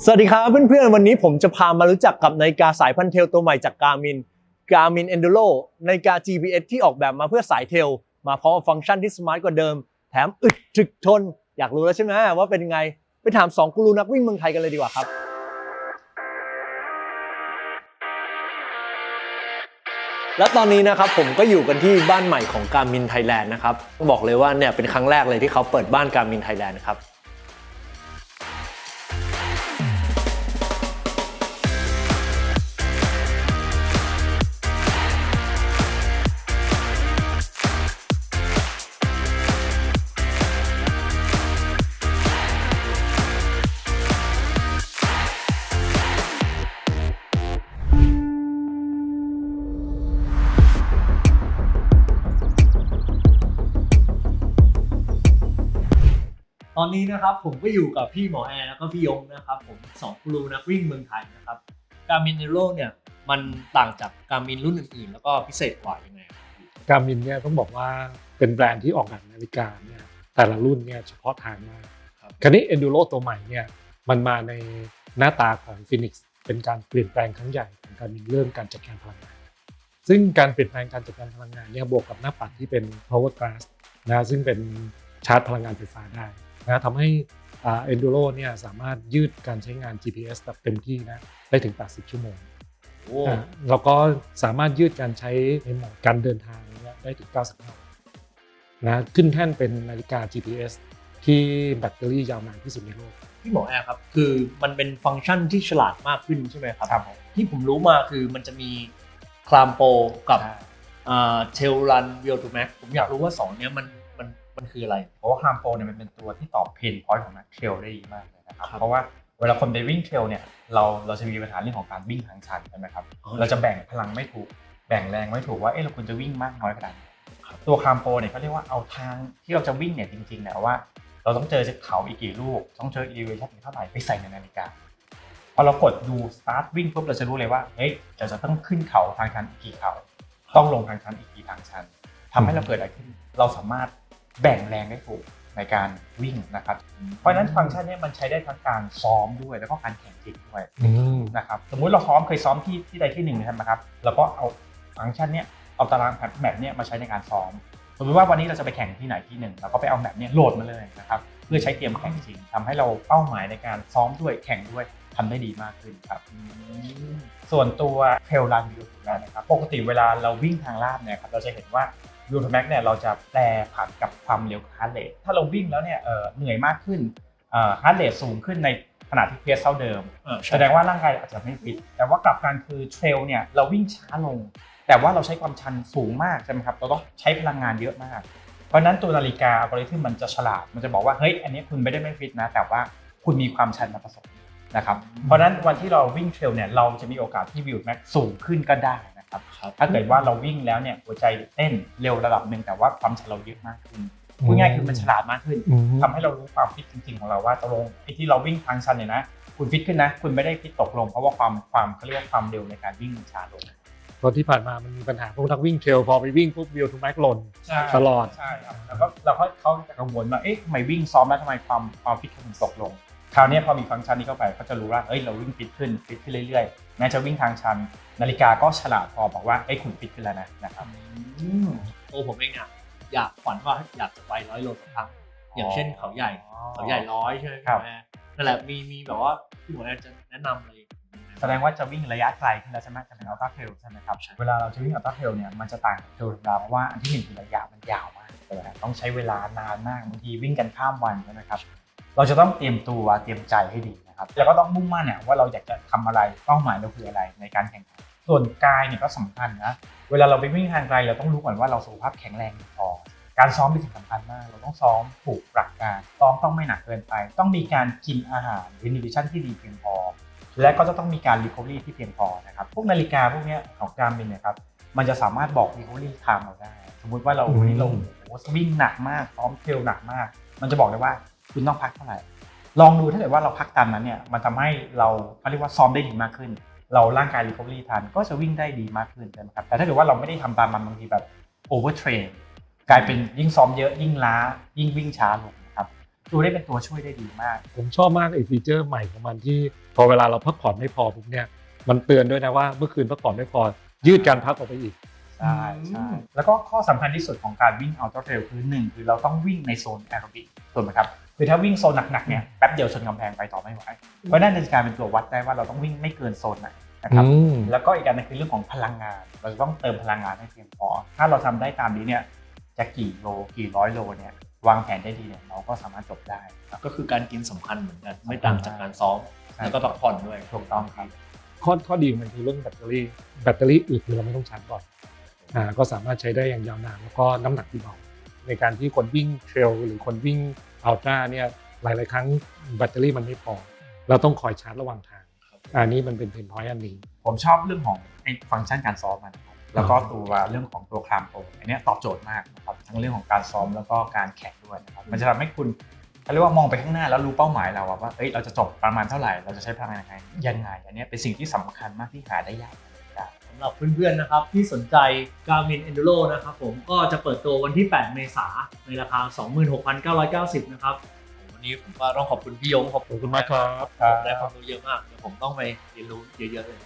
สวัสดีครับเพื่อนๆ วันนี้ผมจะพามารู้จักกับนาฬิกาสายพันเทลตัวใหม่จาก Garmin Garmin Enduro นาฬิกา GPS ที่ออกแบบมาเพื่อสายเทล มาพร้อมฟังก์ชันที่สมาร์ทกว่าเดิม แถมอึดถึกทน อยากรู้แล้วใช่ไหมว่าเป็นยังไง ไปถาม 2กูรูนักวิ่งเมืองไทยกันเลยดีกว่าครับ และตอนนี้นะครับผมก็อยู่กันที่บ้านใหม่ของ Garmin Thailand นะครับ บอกเลยว่าเนี่ยเป็นครั้งแรกเลยที่เขาเปิดบ้าน Garmin Thailand นะครับ อนนี้นะครับผมก็อยู่กับพี่หมอแอร์แล้วก็พี่ยงนะครับผมสองครูนักวิ่งเมืองไทยนะครับการมินเนโรเนี่ยมันต่างจากการมินรุ่นอื่นๆ แล้วก็พิเศษกว่ายังไงครับการมินเนี่ยต้องบอกว่าเป็นแบรนด์ที่ออกแบบนาฬิกาเนี่ยแต่ละรุ่นเนี่ยเฉพาะทางมากครับคราวนี้ Enduro ตัวใหม่เนี่ยมันมาในหน้าตาของ Phoenix เป็นการเปลี่ยนแปลงครั้งใหญ่ของการมินเรื่องการจัดการพลังงาน ซึ่งการเปลี่ยนแปลงการจัดการพลังงานเนี่ยบวกกับหน้าปัดที่เป็น power glass นะซึ่งเป็นชาร์จพลังงานไฟฟ้าได้ นะทำให้อ่า Enduro เนี่ยสามารถยืดการใช้งาน GPS แบบเต็มที่นะได้ถึง 80 ชั่วโมงโอ้อ่าแล้วก็สามารถยืดการใช้ในโหมดการเดินทางเนี่ยได้ถึง 95นะขึ้นแท่นเป็นนาฬิกา GPS ที่แบตเตอรี่ยาวนานที่สุดในโลกพี่หมอแอร์ครับ คือมันเป็นฟังก์ชันที่ฉลาดมากขึ้นใช่ไหมครับครับผมที่ผมรู้มาคือมันจะมีคลามโปกับเทลรันวิลทูแม็กผมอยากรู้ว่าสองเนี้ยมัน มันมันคืออะไร เพราะว่าฮาร์มโปเนี่ยมันเป็นตัวที่ตอบเพนพอยต์ของนักเทรลได้ดีมากเลยนะครับครับ เพราะว่าเวลาคนไปวิ่งเทรลเนี่ยเราเราจะมีปัญหาเรื่องของการวิ่งทางชันใช่ไหมครับอ๋อเราจะแบ่งพลังไม่ถูก แบ่งแรงไม่ถูกว่าเอ๊ะเราควรจะวิ่งมากน้อยขนาดไหนครับตัวคามโปเนี่ยเขาเรียกว่าเอาทางที่เราจะวิ่งเนี่ยจริงๆเนี่ยว่า เราต้องเจอเขาอีกกี่ลูก ต้องเจอ elevation อีกเท่าไหร่ไปใส่ในนาฬิกาพอเรากดดู start วิ่งปุ๊บเราจะรู้เลยว่าเฮ้ยเราจะต้องขึ้นเขาทางชันอีกกี่เขา ต้องลงทางชันอีกกี่ทางชันทำให้เราเกิดอะไรขึ้น เราสามารถ แบ่งแรงได้ถูกในการวิ่งนะครับ เพราะฉะนั้นฟังก์ชันเนี้มันใช้ได้ทั้งการซ้อมด้วยแล้วก็การแข่งจริงด้วยนะครับสมมุติเราซ้อมเคยซ้อมที่ที่ใดที่หนึ่งใช่ไหมครับเราก็เอาฟังก์ชันเนี้ยเอาตารางแมปเนี้ยมาใช้ในการซ้อมสมมติว่าวันนี้เราจะไปแข่งที่ไหนที่หนึ่งเราก็ไปเอาแมปเนี้ยโหลดมาเลยนะครับเพื่อใช้เตรียมแข่งจริงทำให้เราเป้าหมายในการซ้อมด้วยแข่งด้วยทำได้ดีมากขึ้นครับ ส่วนตัวเทรลรันวิวทูแม็กนะครับปกติเวลาเราวิ่งทางลาดเนี่ยครับเราจะเห็นว่า วิวทูแม็กเนี่ยเราจะแปลผันกับความเร็วฮาร์ดเรทถ้าเราวิ่งแล้วเนี่ยเอ่อเหนื่อยมากขึ้นฮาร์ดเรทสูงขึ้นในขณะที่เพสเท่าเดิม แสดงว่าร่างกายอาจจะไม่ฟิตแต่ว่ากลับกันคือเทรลเนี่ยเราวิ่งช้าลง แต่ว่าเราใช้ความชันสูงมากใช่ไหมครับเราต้องใช้พลังงานเยอะมาก เพราะฉะนั้นตัวนาฬิกาอัลกอริทึมมันจะฉลาด มันจะบอกว่าเฮ้ยอันนี้คุณไม่ได้ไม่ฟิตนะ แต่ว่าคุณมีความชันมาผสมนะครับเพราะฉะนั้นวันที่เราวิ่งเทรลเนี่ยเราจะมีโอกาสที่วิวแม็กสูงขึ้นก็ได้นะ ครับครับถ้าเกิดว่าเราวิ่งแล้วเนี่ยหัวใจเต้นเร็วระดับหนึ่งแต่ว่าความชันเราเยอะมากขึ้นพูดง่ายๆคือมันฉลาดมากขึ้นทำให้เรารู้ความฟิตจริงๆของเราว่าตกลงไอ้ที่เราวิ่งทางชันเนี่ยนะ คุณฟิตขึ้นนะ คุณไม่ได้ฟิตตกลงเพราะว่าความความเขาเรียกว่าความเร็วในการวิ่งมันช้าลงเพราะที่ผ่านมามันมีปัญหาพวกนักวิ่งเทรลพอไปวิ่งปุ๊บวิวทูแม็กหล่นตลอดใช่ครับแล้วก็เราก็เขาจะกังวลว่าเอ๊ะทำไมวิ่งซ้อมแล้วทำไมความความฟิตเขาถึงตกลง คราวนี้พอมีฟังก์ชันนี้เข้าไปเขาจะรู้ว่าเอ้ยเราวิ่งฟิตขึ้นฟิตขึ้นเรื่อยๆแม้จะวิ่งทางชัน นาฬิกาก็ฉลาดพอบอกว่าเอ้ยคุณฟิตขึ้นแล้วนะนะครับตัวผมเองเนี่ยอยากฝันว่าอยากจะไปร้อยโลต่อครั้งอย่างเช่นเขาใหญ่เขาใหญ่ร้อยใช่ไหมครับพี่หมอแอร์นั่นแหละมีมีแบบว่าพี่หมอแอร์จะแนะนำอะไรแสดงว่าจะวิ่งระยะไกลขึ้นแล้วใช่ไหมจะเป็นอัลตร้าเทรลใช่ไหมครับใช่เวลาเราจะวิ่งอัลตร้าเทรลเนี่ยมันจะต่างจากเทรลธรรมดาเพราะว่าอันที่หนึ่งคือระยะมันยาวมากเลยนะต้องใช้เวลานานมากบางทีวิ่งกันข้ามวันใช่ไหมครับ เราจะต้องเตรียมตัวเตรียมใจให้ดีนะครับแล้วก็ต้องมุ่งมั่นเนี่ยว่าเราอยากจะทำอะไรเป้าหมายเราคืออะไรในการแข่งขันส่วนกายเนี่ยก็สำคัญนะเวลาเราไปวิ่งทางไกลเราต้องรู้ก่อนว่าเราสุขภาพแข็งแรงพอการซ้อมเป็นสิ่งสำคัญมาก เราต้องซ้อมถูกหลักการซ้อมต้องไม่หนักเกินไป ต้องมีการกินอาหารหรือนิวทริชั่นที่ดีเพียงพอ และก็จะต้องมีการ recovery ที่เพียงพอนะครับ พวกนาฬิกาพวกนี้ของการบินเนี่ยครับ มันจะสามารถบอก recovery time เราได้ สมมุติว่าเราวันนี้เราวิ่งหนักมาก ซ้อมเทรลหนักมาก มันจะบอกเลยว่า คุณต้องพักเท่าไหร่ ลองดูถ้าเกิดว่าเราพักตามนั้นเนี่ย มันทำให้เราเขาเรียกว่าซ้อมได้ดีมากขึ้น เราร่างกาย recovery ทันก็จะวิ่งได้ดีมากขึ้นใช่ไหมครับ แต่ถ้าเกิดว่าเราไม่ได้ทำตามมันบางทีแบบ overtrain กลายเป็นยิ่งซ้อมเยอะยิ่งล้า ยิ่งวิ่งช้าลงนะครับดูได้เป็นตัวช่วยได้ดีมาก ผมชอบมากไอ้ฟีเจอร์ใหม่ของมันที่พอเวลาเราพักผ่อนไม่พอปุ๊บเนี่ยมันเตือนด้วยนะว่าเมื่อคืนพักผ่อนไม่พอยืดการพักออกไปอีกใช่ใช่แล้วก็ข้อสำคัญที่สุดของการวิ่งอัลตร้าเทรลคือหนึ่งคือเราต้องวิ่งในโซนแอโรบิกถูกไหมครับ คือถ้าวิ่งโซนหนักๆเนี่ยแป๊บเดียวชนกำแพงไปต่อไม่ไหวเพราะนั่นจะกลายเป็นตัววัดได้ว่าเราต้องวิ่งไม่เกินโซนไหนนะครับอืมแล้วก็อีกอันหนึงคือเรื่องของพลังงาน เราจะต้องเติมพลังงานให้เพียงพอ ถ้าเราทำได้ตามนี้เนี่ยจะกี่โลกี่ร้อยโลเนี่ยวางแผนได้ดีเนี่ยเราก็สามารถจบได้ครับก็คือการกินสำคัญเหมือนกันไม่ต่างจากการซ้อมแล้วก็พักผ่อนด้วยถูกต้องครับข้อข้อดีของมันคือเรื่องแบตเตอรี่แบตเตอรี่อึดคือเราไม่ต้องชาร์จก่อนอ่าก็สามารถใช้ได้อย่างยาวนานแล้วก็น้ำหนักที่เบา ในการที่คนวิ่งเทรลหรือคนวิ่งอัลตร้าเนี่ยหลาย ๆ ครั้งแบตเตอรี่มันไม่พอ เราต้องคอยชาร์จระหว่างทาง อันนี้มันเป็นเพนพอยต์อันหนี้ ผมชอบเรื่องของไอ้ฟังก์ชันการซ้อมมันนะครับแล้วก็ตัวเรื่องของตัวคลามโปรอันเนี้ยตอบโจทย์มากนะครับทั้งเรื่องของการซ้อมแล้วก็การแข่งด้วยนะครับมันจะทำให้คุณเขาเรียกว่ามองไปข้างหน้าแล้วรู้เป้าหมายเราอะว่าเอ้ยเราจะจบประมาณเท่าไหร่เราจะใช้พลังงานยังไงยังไงอันเนี้ยเป็นสิ่งที่สำคัญมากที่หาได้ยากำหรับเพื่อนๆนะครับที่สนใจ Garmin Enduro นะครับผมก็จะเปิดตัววันที่ 8 เมษายนในราคา 26,990 นะครับวันนี้ผมก็ต้องขอบคุณพี่ยงขอบขอบคุณมากครับผมได้ความรู้เยอะมากเดี๋ยวผมต้องไปเรียนรู้เยอะๆเลย